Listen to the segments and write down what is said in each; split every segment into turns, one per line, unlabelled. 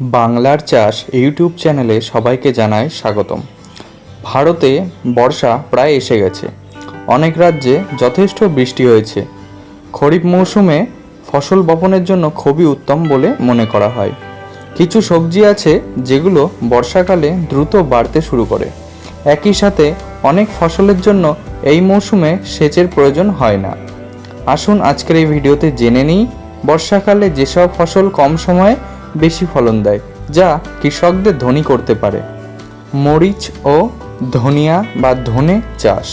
বাংলার চাষ ইউটিউব চ্যানেলে সবাইকে জানায় স্বাগতম। ভারতে বর্ষা প্রায় এসে গেছে। অনেক রাজ্যে যথেষ্ট বৃষ্টি হয়েছে। খরিফ মৌসুমে ফসল বপনের জন্য খুবই উত্তম বলে মনে করা হয়। কিছু সবজি আছে যেগুলো বর্ষাকালে দ্রুত বাড়তে শুরু করে। একই সাথে অনেক ফসলের জন্য এই মৌসুমে সেচের প্রয়োজন হয় না। আসুন আজকের এই ভিডিওতে জেনে নিই, বর্ষাকালে যেসব ফসল কম সময়ে বেশি ফলন দেয়, যা কৃষকদের ধনী করতে পারে। মরিচ ও ধনিয়া বা ধনে চাষ।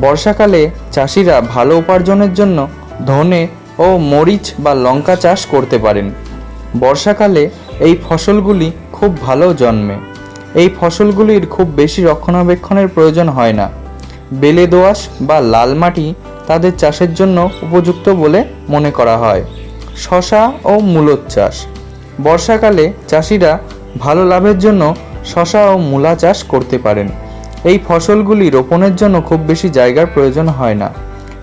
বর্ষাকালে চাষিরা ভালো উপার্জনের জন্য ধনে ও মরিচ বা লঙ্কা চাষ করতে পারেন। বর্ষাকালে এই ফসলগুলি খুব ভালো জন্মে। এই ফসলগুলির খুব বেশি রক্ষণাবেক্ষণের প্রয়োজন হয় না। বেলে দোআঁশ বা লাল মাটি তাদের চাষের জন্য উপযুক্ত বলে মনে করা হয়। শশা ও মূলত চাষ। বর্ষাকালে চাষিরা ভালো লাভের জন্য শশা ও মূলা চাষ করতে পারেন। এই ফসলগুলি রোপণের জন্য খুব বেশি জায়গার প্রয়োজন হয় না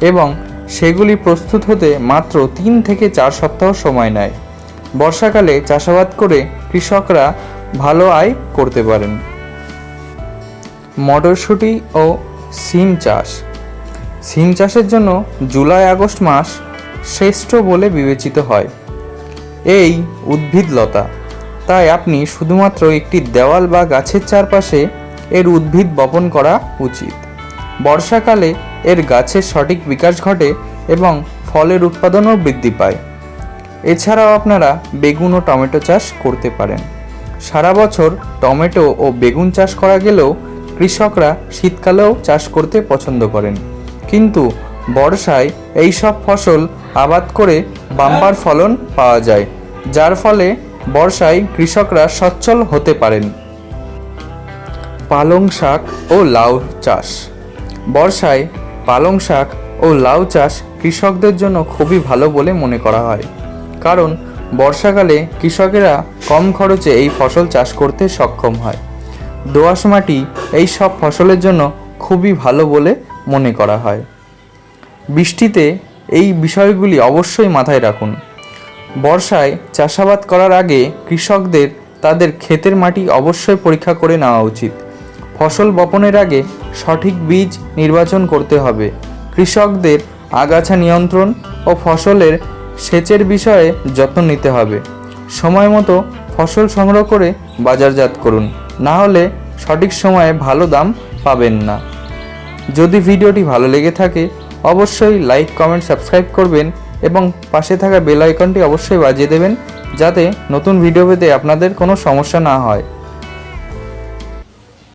এবং সেগুলি প্রস্তুত হতে মাত্র তিন থেকে চার সপ্তাহ সময় নেয়। বর্ষাকালে চাষাবাদ করে কৃষকরা ভালো আয় করতে পারেন। মটরশুঁটি ও সিম চাষ। সিম চাষের জন্য জুলাই আগস্ট মাস শ্রেষ্ঠ বলে বিবেচিত হয়। এই উদ্ভিদ লতা তাই আপনি শুধুমাত্র একটি দেওয়াল বা গাছের চারপাশে এর উদ্ভিদ বপন করা উচিত। বর্ষাকালে এর গাছের সঠিক বিকাশ ঘটে এবং ফলের উৎপাদনও বৃদ্ধি পায়। এছাড়াও আপনারা বেগুন ও টমেটো চাষ করতে পারেন। সারা বছর টমেটো ও বেগুন চাষ করা গেলেও কৃষকরা শীতকালেও চাষ করতে পছন্দ করেন। কিন্তু বর্ষায় এই সব ফসল আবাদ করে বাম্পার ফলন পাওয়া যায়। যার ফলে বর্ষায় কৃষকরা সচ্ছল হতে পারেন। পালং শাক ও লাউ চাষ। বর্ষায় পালং শাক ও লাউ চাষ কৃষকদের জন্য খুবই ভালো বলে মনে করা হয়। কারণ বর্ষাকালে কৃষকেরা কম খরচে এই ফসল চাষ করতে সক্ষম হয়। দোআঁশ মাটি এই সব ফসলের জন্য খুবই ভালো বলে মনে করা হয়। বৃষ্টিতে এই বিষয়গুলি অবশ্যই মাথায় রাখুন। বর্ষায় চাষাবাদ করার আগে কৃষকদের তাদের ক্ষেতের মাটি অবশ্যই পরীক্ষা করে নেওয়া উচিত। ফসল বপনের আগে সঠিক বীজ নির্বাচন করতে হবে। কৃষকদের আগাছা নিয়ন্ত্রণ ও ফসলের সেচের বিষয়ে যত্ন নিতে হবে। সময় মতো ফসল সংগ্রহ করে বাজারজাত করুন। না হলে সঠিক সময়ে ভালো দাম পাবেন না। যদি ভিডিওটি ভালো লেগে থাকে, অবশ্যই লাইক, কমেন্ট, সাবস্ক্রাইব করবেন। এবং পাশে থাকা বেল আইকনটি অবশ্যই বাজিয়ে দেবেন যাতে নতুন ভিডিও পেতে আপনাদের কোনো সমস্যা না হয়।